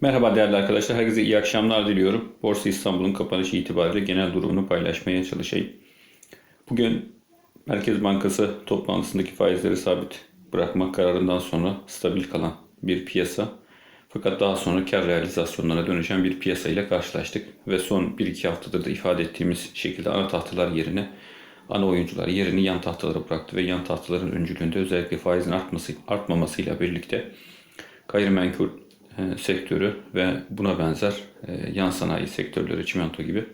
Merhaba değerli arkadaşlar. Herkese iyi akşamlar diliyorum. Borsa İstanbul'un kapanışı itibariyle genel durumunu paylaşmaya çalışayım. Bugün Merkez Bankası toplantısındaki faizleri sabit bırakma kararından sonra stabil kalan bir piyasa. Fakat daha sonra kar realizasyonlarına dönüşen bir piyasa ile karşılaştık. Ve son 1-2 haftadır da ifade ettiğimiz şekilde ana tahtalar yerine ana oyuncular yerini yan tahtalara bıraktı ve yan tahtaların öncülüğünde özellikle faizin artması, artmamasıyla birlikte gayrimenkul e, sektörü ve buna benzer e, yan sanayi sektörleri, çimento gibi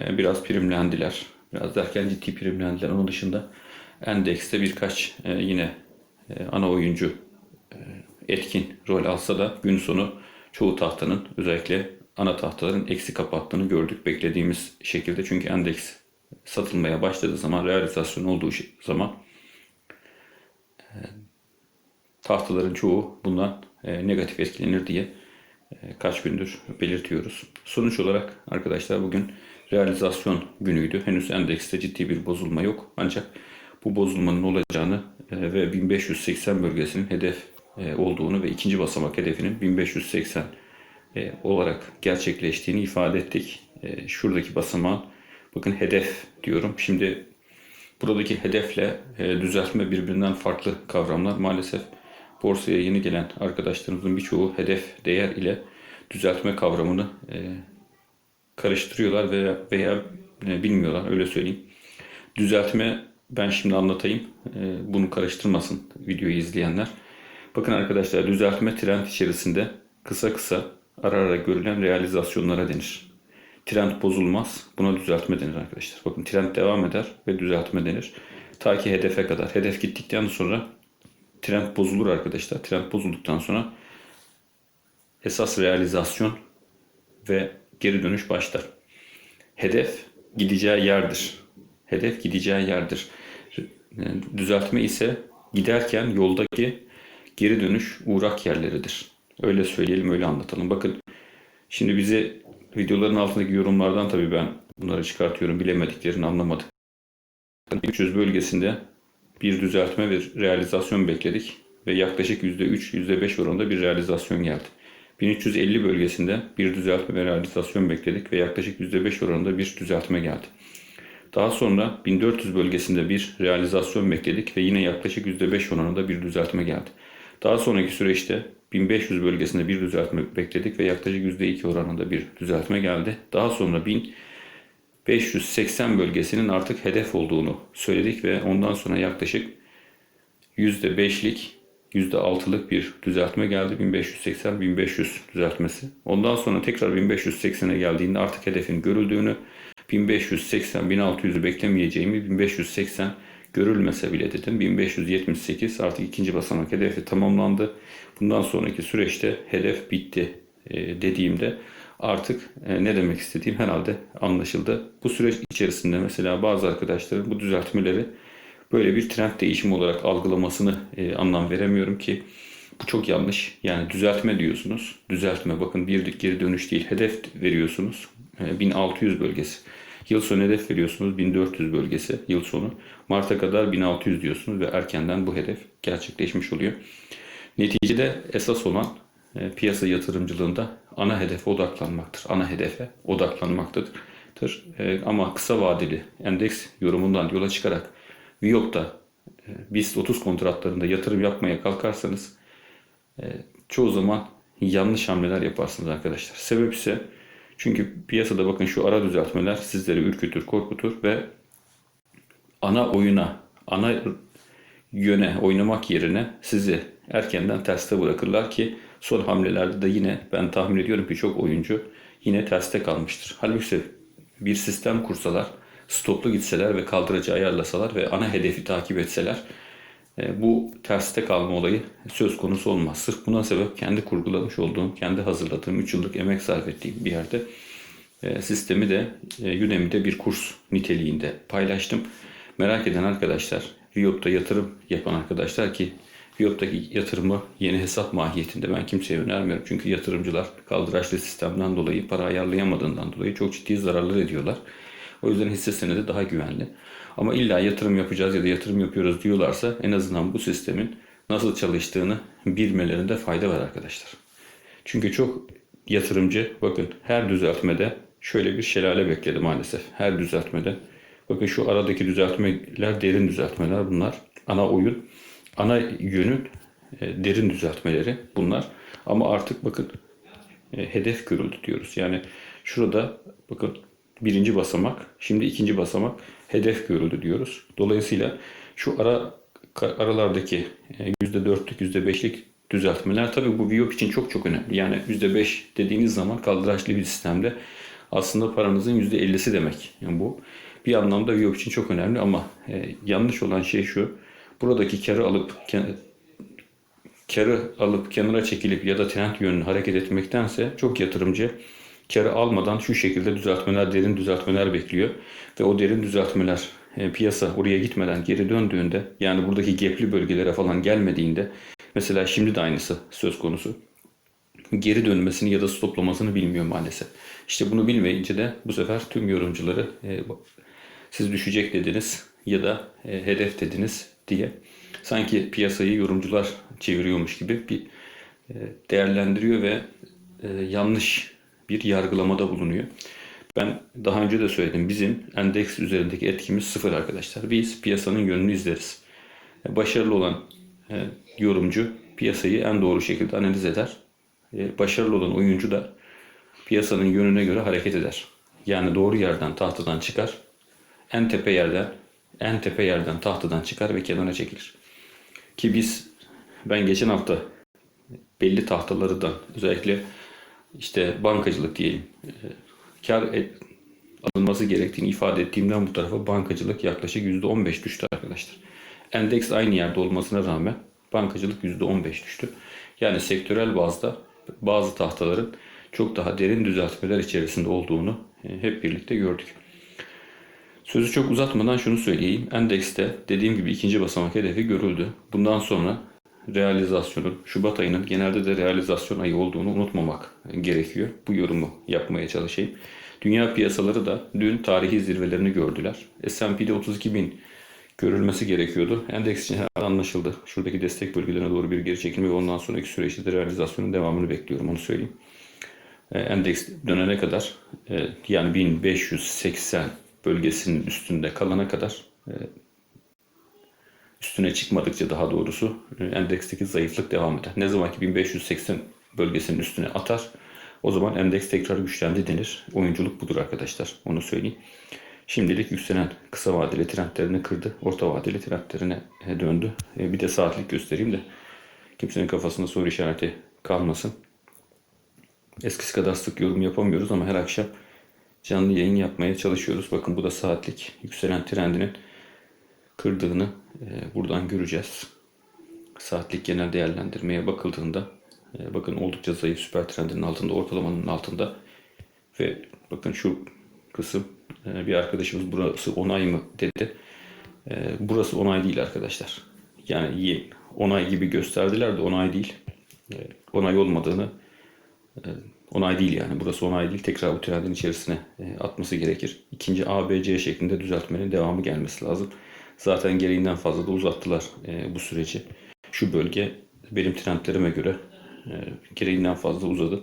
e, biraz primlendiler. Biraz derken ciddi primlendiler. Onun dışında endekste birkaç yine ana oyuncu etkin rol alsa da gün sonu çoğu tahtanın özellikle ana tahtaların eksi kapattığını gördük beklediğimiz şekilde. Çünkü endeks satılmaya başladığı zaman realizasyon olduğu şey- zaman e, tahtaların çoğu bundan e, negatif etkilenir diye e, kaç gündür belirtiyoruz. Sonuç olarak arkadaşlar bugün realizasyon günüydü. Henüz endekste ciddi bir bozulma yok. Ancak bu bozulmanın olacağını e, ve 1580 bölgesinin hedef olduğunu ve ikinci basamak hedefinin 1580 e, olarak gerçekleştiğini ifade ettik. Şuradaki basamağın bakın hedef diyorum. Şimdi buradaki hedefle düzeltme birbirinden farklı kavramlar. Maalesef borsaya yeni gelen arkadaşlarımızın birçoğu hedef değer ile düzeltme kavramını e, karıştırıyorlar veya, veya e, bilmiyorlar öyle söyleyeyim. Düzeltme ben şimdi anlatayım. E, bunu karıştırmasın videoyu izleyenler. Bakın arkadaşlar düzeltme trend içerisinde kısa kısa ara ara görülen realizasyonlara denir. Trend bozulmaz. Buna düzeltme denir arkadaşlar. Bakın trend devam eder ve düzeltme denir. Ta ki hedefe kadar. Hedef gittikten sonra trend bozulur arkadaşlar. Trend bozulduktan sonra esas realizasyon ve geri dönüş başlar. Hedef gideceği yerdir. Hedef gideceği yerdir. Düzeltme ise giderken yoldaki geri dönüş uğrak yerleridir. Öyle söyleyelim, öyle anlatalım. Bakın şimdi bizi videoların altındaki yorumlardan tabii ben bunları çıkartıyorum. Bilemediklerini anlamadık. 300 bölgesinde bir düzeltme ve realizasyon bekledik ve yaklaşık %3, %5 oranında bir realizasyon geldi. 1350 bölgesinde bir düzeltme ve realizasyon bekledik ve yaklaşık %5 oranında bir düzeltme geldi. Daha sonra 1400 bölgesinde bir realizasyon bekledik ve yine yaklaşık %5 oranında bir düzeltme geldi. Daha sonraki süreçte 1500 bölgesinde bir düzeltme bekledik ve yaklaşık %2 oranında bir düzeltme geldi. Daha sonra 1580 bölgesinin artık hedef olduğunu söyledik ve ondan sonra yaklaşık %5'lik %6'lık bir düzeltme geldi. 1580-1500 düzeltmesi. Ondan sonra tekrar 1580'e geldiğinde artık hedefin görüldüğünü 1580-1600'ü beklemeyeceğimi 1580 görülmese bile dedim. 1578 artık ikinci basamak hedefi tamamlandı. Bundan sonraki süreçte hedef bitti e, dediğimde artık e, ne demek istediğim herhalde anlaşıldı. Bu süreç içerisinde mesela bazı arkadaşların bu düzeltmeleri böyle bir trend değişimi olarak algılamasını e, anlam veremiyorum ki bu çok yanlış. Yani düzeltme diyorsunuz. Düzeltme bakın birlik geri dönüş değil. Hedef veriyorsunuz. E, 1600 bölgesi. Yıl sonu hedef veriyorsunuz 1400 bölgesi yıl sonu. Mart'a kadar 1600 diyorsunuz ve erkenden bu hedef gerçekleşmiş oluyor. Neticede esas olan e, piyasa yatırımcılığında ana hedefe odaklanmaktır. Ana hedefe odaklanmaktadır. E, ama kısa vadeli endeks yorumundan yola çıkarak Viyop'ta e, BIST 30 kontratlarında yatırım yapmaya kalkarsanız e, çoğu zaman yanlış hamleler yaparsınız arkadaşlar. Sebep ise çünkü piyasada bakın şu ara düzeltmeler sizleri ürkütür, korkutur ve ana oyuna, ana yöne oynamak yerine sizi erkenden terste bırakırlar ki son hamlelerde de yine ben tahmin ediyorum ki çok oyuncu yine terste kalmıştır. Halbuki bir sistem kursalar, stoplu gitseler ve kaldırıcı ayarlasalar ve ana hedefi takip etseler e, bu terste kalma olayı söz konusu olmaz. Sırf buna sebep kendi kurgulamış olduğum, kendi hazırladığım 3 yıllık emek sarf ettiğim bir yerde e, sistemi de e, Udemy'de bir kurs niteliğinde paylaştım. Merak eden arkadaşlar, Viyop'ta yatırım yapan arkadaşlar ki Viyop'taki yatırımı yeni hesap mahiyetinde ben kimseye önermiyorum. Çünkü yatırımcılar kaldıraçlı sistemden dolayı para ayarlayamadığından dolayı çok ciddi zararlar ediyorlar. O yüzden hisse senedi daha güvenli. Ama illa yatırım yapacağız ya da yatırım yapıyoruz diyorlarsa en azından bu sistemin nasıl çalıştığını bilmelerinde fayda var arkadaşlar. Çünkü çok yatırımcı bakın her düzeltmede şöyle bir şelale bekledi maalesef. Her düzeltmede. Bakın şu aradaki düzeltmeler derin düzeltmeler bunlar. Ana oyun, ana yönün e, derin düzeltmeleri bunlar. Ama artık bakın e, hedef görüldü diyoruz. Yani şurada bakın birinci basamak, şimdi ikinci basamak hedef görüldü diyoruz. Dolayısıyla şu ara aralardaki e, %4'lük, %5'lik düzeltmeler tabii bu Viyop için çok çok önemli. Yani %5 dediğiniz zaman kaldıraçlı bir sistemde aslında paranızın %50'si demek. Yani bu bir anlamda Viyop için çok önemli ama e, yanlış olan şey şu. Buradaki karı alıp karı alıp kenara çekilip ya da trend yönünü hareket etmektense çok yatırımcı karı almadan şu şekilde düzeltmeler, derin düzeltmeler bekliyor. Ve o derin düzeltmeler e, piyasa oraya gitmeden geri döndüğünde yani buradaki gapli bölgelere falan gelmediğinde mesela şimdi de aynısı söz konusu. Geri dönmesini ya da stoplamasını bilmiyor maalesef. İşte bunu bilmeyince de bu sefer tüm yorumcuları e, siz düşecek dediniz ya da e, hedef dediniz diye sanki piyasayı yorumcular çeviriyormuş gibi bir e, değerlendiriyor ve e, yanlış bir yargılamada bulunuyor. Ben daha önce de söyledim. Bizim endeks üzerindeki etkimiz sıfır arkadaşlar. Biz piyasanın yönünü izleriz. E, Başarılı olan yorumcu piyasayı en doğru şekilde analiz eder. Başarılı olan oyuncu da piyasanın yönüne göre hareket eder. Yani doğru yerden tahtadan çıkar. En tepe yerden en tepe yerden tahtadan çıkar ve kenara çekilir. Ki biz ben geçen hafta belli tahtalardan özellikle işte bankacılık diyelim e, kar et- alınması gerektiğini ifade ettiğimden bu tarafa bankacılık yaklaşık %15 düştü arkadaşlar. Endeks aynı yerde olmasına rağmen bankacılık %15 düştü. Yani sektörel bazda bazı tahtaların çok daha derin düzeltmeler içerisinde olduğunu e, hep birlikte gördük. Sözü çok uzatmadan şunu söyleyeyim. Endekste dediğim gibi ikinci basamak hedefi görüldü. Bundan sonra realizasyonun, Şubat ayının genelde de realizasyon ayı olduğunu unutmamak gerekiyor. Bu yorumu yapmaya çalışayım. Dünya piyasaları da dün tarihi zirvelerini gördüler. S&P'de 32 bin görülmesi gerekiyordu. Endeks için anlaşıldı. Şuradaki destek bölgelerine doğru bir geri çekilme ve ondan sonraki süreçte de realizasyonun devamını bekliyorum onu söyleyeyim. E, endeks dönene kadar e, yani 1580 bölgesinin üstünde kalana kadar e, üstüne çıkmadıkça daha doğrusu e, endeksteki zayıflık devam eder. Ne zaman ki 1580 bölgesinin üstüne atar o zaman endeks tekrar güçlendi denir. Oyunculuk budur arkadaşlar onu söyleyeyim. Şimdilik yükselen kısa vadeli trendlerini kırdı. Orta vadeli trendlerine e, döndü. Bir de saatlik göstereyim de kimsenin kafasında soru işareti kalmasın. Eskisi kadar sık yorum yapamıyoruz ama her akşam canlı yayın yapmaya çalışıyoruz. Bakın bu da saatlik yükselen trendinin kırdığını e, buradan göreceğiz. Saatlik genel değerlendirmeye bakıldığında e, bakın oldukça zayıf süper trendinin altında, ortalamanın altında ve bakın şu kısım e, bir arkadaşımız burası onay mı dedi. Burası onay değil arkadaşlar. Yani onay gibi gösterdiler de onay değil. Onay olmadığını onay değil yani. Burası onay değil. Tekrar bu trendin içerisine e, atması gerekir. İkinci A, B, C şeklinde düzeltmenin devamı gelmesi lazım. Zaten gereğinden fazla da uzattılar e, bu süreci. Şu bölge benim trendlerime göre e, gereğinden fazla uzadı.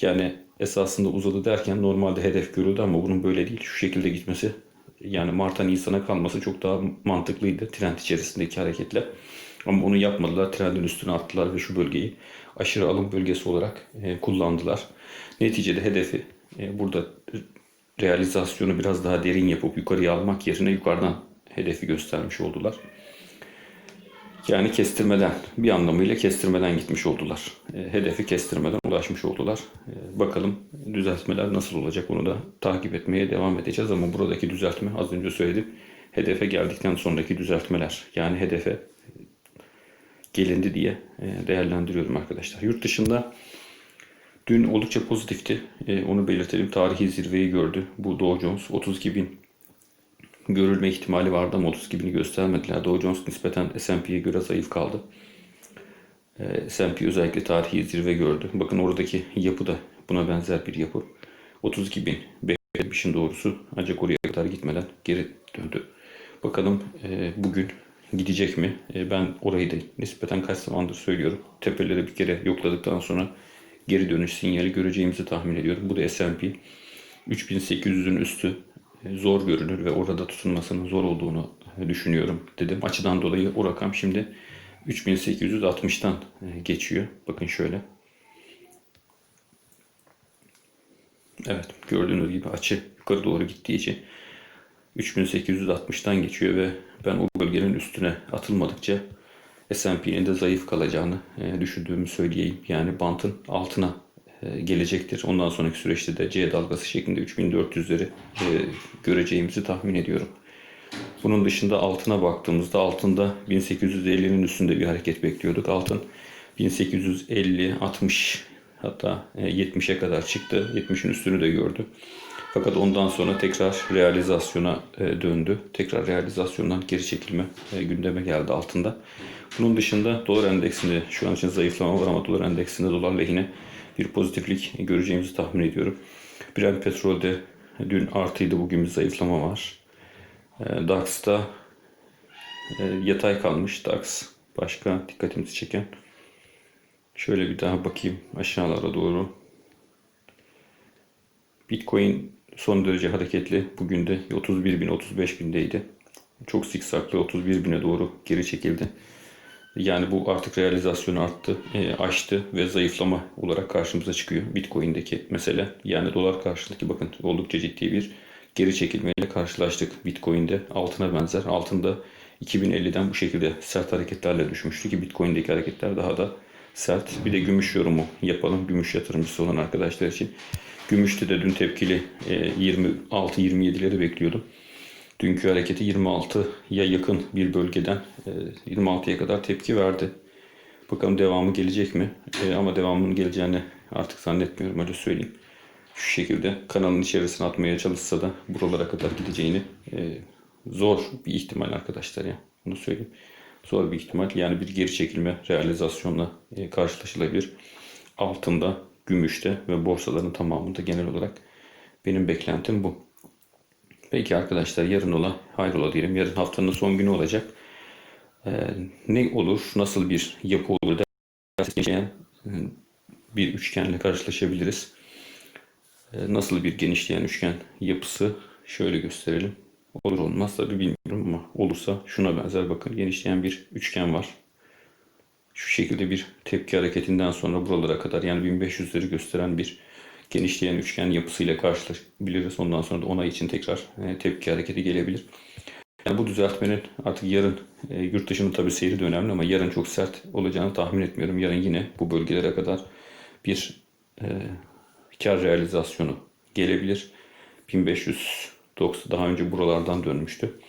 Yani esasında uzadı derken normalde hedef görüldü ama bunun böyle değil. Şu şekilde gitmesi yani Mart'tan Nisan'a kalması çok daha mantıklıydı trend içerisindeki hareketle. Ama onu yapmadılar. Trendin üstüne attılar ve şu bölgeyi aşırı alım bölgesi olarak kullandılar. Neticede hedefi e, burada realizasyonu biraz daha derin yapıp yukarıya almak yerine yukarıdan hedefi göstermiş oldular. Yani kestirmeden, bir anlamıyla kestirmeden gitmiş oldular. E, hedefi kestirmeden ulaşmış oldular. E, bakalım düzeltmeler nasıl olacak onu da takip etmeye devam edeceğiz. Ama buradaki düzeltme az önce söyledim. Hedefe geldikten sonraki düzeltmeler. Yani hedefe gelindi diye e, değerlendiriyorum arkadaşlar. Yurt dışında dün oldukça pozitifti. E, Onu belirtelim. Tarihi zirveyi gördü. Bu Dow Jones 32 bin görülme ihtimali vardı ama 32 bini göstermediler. Dow Jones nispeten S&P'ye göre zayıf kaldı. E, S&P özellikle tarihi zirve gördü. Bakın oradaki yapı da buna benzer bir yapı. 32 bin beklemişin doğrusu ancak oraya kadar gitmeden geri döndü. Bakalım e, bugün gidecek mi? E, ben orayı da nispeten kaç zamandır söylüyorum. Tepeleri bir kere yokladıktan sonra geri dönüş sinyali göreceğimizi tahmin ediyorum. Bu da S&P 3800'ün üstü e, zor görünür ve orada tutunmasının zor olduğunu düşünüyorum dedim. Açıdan dolayı o rakam şimdi 3860'tan e, geçiyor. Bakın şöyle. Evet gördüğünüz gibi açı yukarı doğru gittiği için 3860'tan geçiyor ve ben o bölgenin üstüne atılmadıkça S&P'nin de zayıf kalacağını e, düşündüğümü söyleyeyim. Yani bantın altına e, gelecektir. Ondan sonraki süreçte de C dalgası şeklinde 3400'leri e, göreceğimizi tahmin ediyorum. Bunun dışında altına baktığımızda altında 1850'nin üstünde bir hareket bekliyorduk. Altın 1850, 60 hatta e, 70'e kadar çıktı. 70'in üstünü de gördü. Fakat ondan sonra tekrar realizasyona e, döndü. Tekrar realizasyondan geri çekilme e, gündeme geldi altında. Bunun dışında dolar endeksinde şu an için zayıflama var ama dolar endeksinde dolar lehine bir pozitiflik göreceğimizi tahmin ediyorum. Brent petrolde dün artıydı bugün bir zayıflama var. E, DAX'ta yatay kalmış DAX. Başka dikkatimizi çeken. Şöyle bir daha bakayım aşağılara doğru. Bitcoin son derece hareketli. Bugün de 31 bin 35 bindeydi. Çok siksaklı 31 bine doğru geri çekildi. Yani bu artık realizasyon arttı, e, aştı ve zayıflama olarak karşımıza çıkıyor. Bitcoin'deki mesele. Yani dolar karşısındaki bakın oldukça ciddi bir geri çekilmeyle karşılaştık. Bitcoin'de altına benzer. Altında 2050'den bu şekilde sert hareketlerle düşmüştü ki Bitcoin'deki hareketler daha da sert. Bir de gümüş yorumu yapalım. Gümüş yatırımcısı olan arkadaşlar için. Gümüşte de dün tepkili 26-27'leri bekliyordum. Dünkü hareketi 26'ya yakın bir bölgeden 26'ya kadar tepki verdi. Bakalım devamı gelecek mi? E, ama devamının geleceğini artık zannetmiyorum öyle söyleyeyim. Şu şekilde kanalın içerisine atmaya çalışsa da buralara kadar gideceğini e, zor bir ihtimal arkadaşlar ya. Bunu söyleyeyim. Zor bir ihtimal. Yani bir geri çekilme realizasyonla e, karşılaşılabilir. Altında, gümüşte ve borsaların tamamında genel olarak benim beklentim bu. Peki arkadaşlar yarın ola hayrola diyelim. Yarın haftanın son günü olacak. Ee, ne olur? Nasıl bir yapı olur derseniz bir üçgenle karşılaşabiliriz. Ee, nasıl bir genişleyen üçgen yapısı şöyle gösterelim. Olur olmaz tabi bilmiyorum ama olursa şuna benzer bakın genişleyen bir üçgen var. Şu şekilde bir tepki hareketinden sonra buralara kadar yani 1500'leri gösteren bir genişleyen üçgen yapısıyla karşılaşabiliriz. Ondan sonra da onay için tekrar e, tepki hareketi gelebilir. Yani bu düzeltmenin artık yarın e, yurt dışının tabi seyri de önemli ama yarın çok sert olacağını tahmin etmiyorum. Yarın yine bu bölgelere kadar bir e, kar realizasyonu gelebilir. 1590 daha önce buralardan dönmüştü.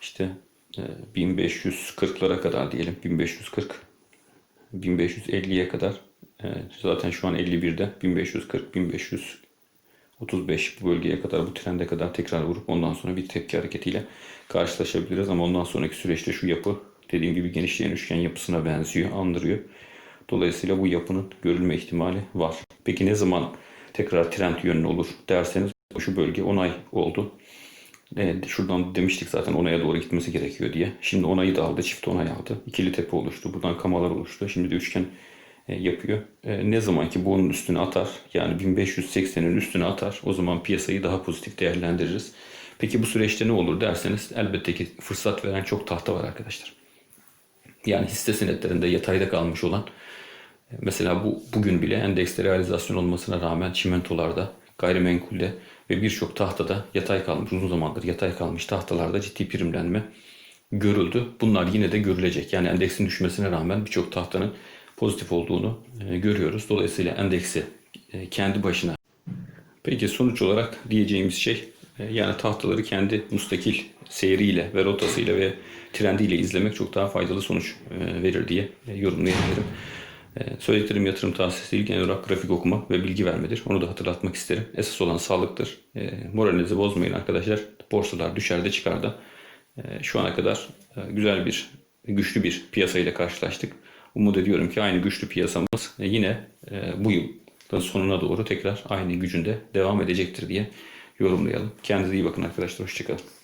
İşte 1540'lara kadar diyelim 1540 1550'ye kadar zaten şu an 51'de 1540 1535 bu bölgeye kadar bu trende kadar tekrar vurup ondan sonra bir tepki hareketiyle karşılaşabiliriz ama ondan sonraki süreçte şu yapı dediğim gibi genişleyen üçgen yapısına benziyor, andırıyor. Dolayısıyla bu yapının görülme ihtimali var. Peki ne zaman tekrar trend yönlü olur derseniz şu bölge onay oldu. Evet, şuradan demiştik zaten onaya doğru gitmesi gerekiyor diye. Şimdi onayı da aldı, çift onay aldı. İkili tepe oluştu. Buradan kamalar oluştu. Şimdi de üçgen e, yapıyor. E, ne zaman ki bu onun üstüne atar, yani 1580'in üstüne atar, o zaman piyasayı daha pozitif değerlendiririz. Peki bu süreçte ne olur derseniz elbette ki fırsat veren çok tahta var arkadaşlar. Yani hisse senetlerinde yatayda kalmış olan e, mesela bu bugün bile endekste realizasyon olmasına rağmen çimentolarda, gayrimenkulde ve birçok tahtada yatay kalmış, uzun zamandır yatay kalmış tahtalarda ciddi primlenme görüldü. Bunlar yine de görülecek. Yani endeksin düşmesine rağmen birçok tahtanın pozitif olduğunu e, görüyoruz. Dolayısıyla endeksi e, kendi başına. Peki sonuç olarak diyeceğimiz şey e, yani tahtaları kendi mustakil seyriyle ve rotasıyla ve trendiyle izlemek çok daha faydalı sonuç verir diye yorumlayabilirim. Söylediklerim yatırım tavsiyesi değil genel olarak grafik okuma ve bilgi vermedir. Onu da hatırlatmak isterim. Esas olan sağlıktır. Moralinizi bozmayın arkadaşlar. Borsalar düşer de çıkar da. Şu ana kadar güzel bir, güçlü bir piyasayla karşılaştık. Umut ediyorum ki aynı güçlü piyasamız yine bu yılın sonuna doğru tekrar aynı gücünde devam edecektir diye yorumlayalım. Kendinize iyi bakın arkadaşlar. Hoşçakalın.